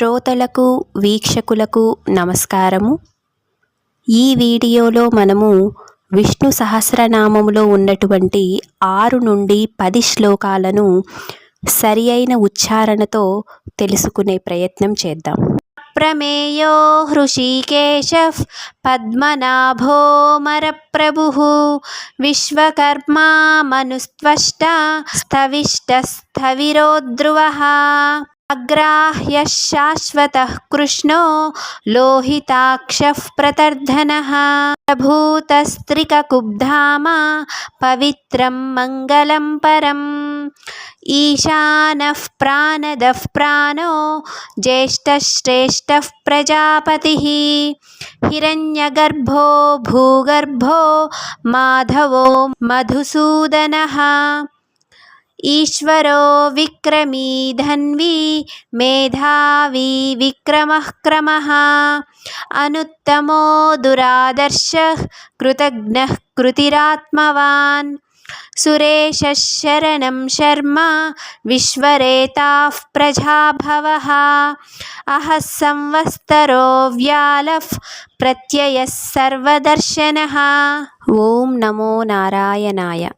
శ్రోతలకు వీక్షకులకు నమస్కారము. ఈ వీడియోలో మనము విష్ణు సహస్రనామములో ఉన్నటువంటి ఆరు నుండి పది శ్లోకాలను సరి అయిన ఉచ్చారణతో తెలుసుకునే ప్రయత్నం చేద్దాం. ప్రమేయో హృషికేశ పద్మనాభోమరప్రభు విశ్వకర్మా మనుస్త్వష్ట స్థవిష్టస్థవిరోద్రువ అగ్రాహ్య శాశ్వత కృష్ణో లోహితాక్ష ప్రతర్ధన ప్రభూతస్త్రికకుబ్ధామ పవిత్రం మంగళం పరం ఈశాన ప్రాణద ప్రాణో జ్యేష్ఠశ్రేष्ठः ప్రజాపతి హిరణ్యగర్భో భూగర్భో మాధవో మధుసూదన ईश्वरो विक्रमी धन्वी, मेधावी विक्रम क्रम। अनुत्तमो दुरादर्श कृतघ्न कृतिरात्मवान्। सुरेशः शरणं शर्मा, विश्वरेताः प्रजाभवः। अहः संवत्सरो व्यालः, प्रत्ययः सर्वदर्शनः। ॐ नमो नारायणाय।